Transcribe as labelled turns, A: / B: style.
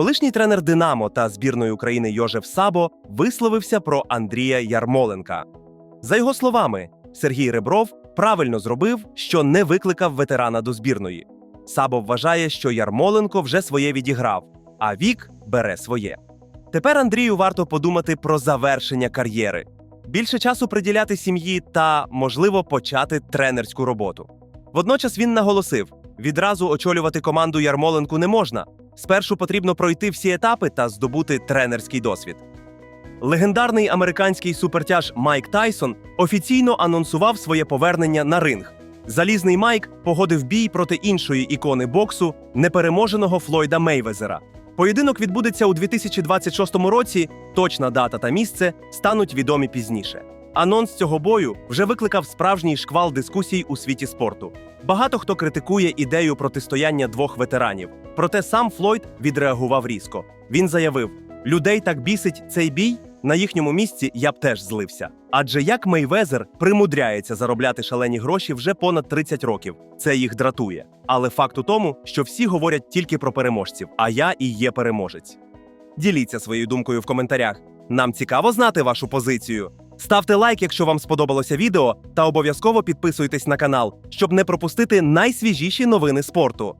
A: Колишній тренер Динамо та збірної України Йожеф Сабо висловився про Андрія Ярмоленка. За його словами, Сергій Ребров правильно зробив, що не викликав ветерана до збірної. Сабо вважає, що Ярмоленко вже своє відіграв, а вік бере своє. Тепер Андрію варто подумати про завершення кар'єри, більше часу приділяти сім'ї та, можливо, почати тренерську роботу. Водночас він наголосив: відразу очолювати команду Ярмоленку не можна. Спершу потрібно пройти всі етапи та здобути тренерський досвід. Легендарний американський супертяж Майк Тайсон офіційно анонсував своє повернення на ринг. Залізний Майк погодив бій проти іншої ікони боксу, непереможеного Флойда Мейвезера. Поєдинок відбудеться у 2026 році. Точна дата та місце стануть відомі пізніше. Анонс цього бою вже викликав справжній шквал дискусій у світі спорту. Багато хто критикує ідею протистояння двох ветеранів. Проте сам Флойд відреагував різко. Він заявив: людей так бісить цей бій. На їхньому місці я б теж злився. Адже як Мейвезер примудряється заробляти шалені гроші вже понад 30 років. Це їх дратує. Але факт у тому, що всі говорять тільки про переможців, а я і є переможець. Діліться своєю думкою в коментарях. Нам цікаво знати вашу позицію. Ставте лайк, якщо вам сподобалося відео, та обов'язково підписуйтесь на канал, щоб не пропустити найсвіжіші новини спорту.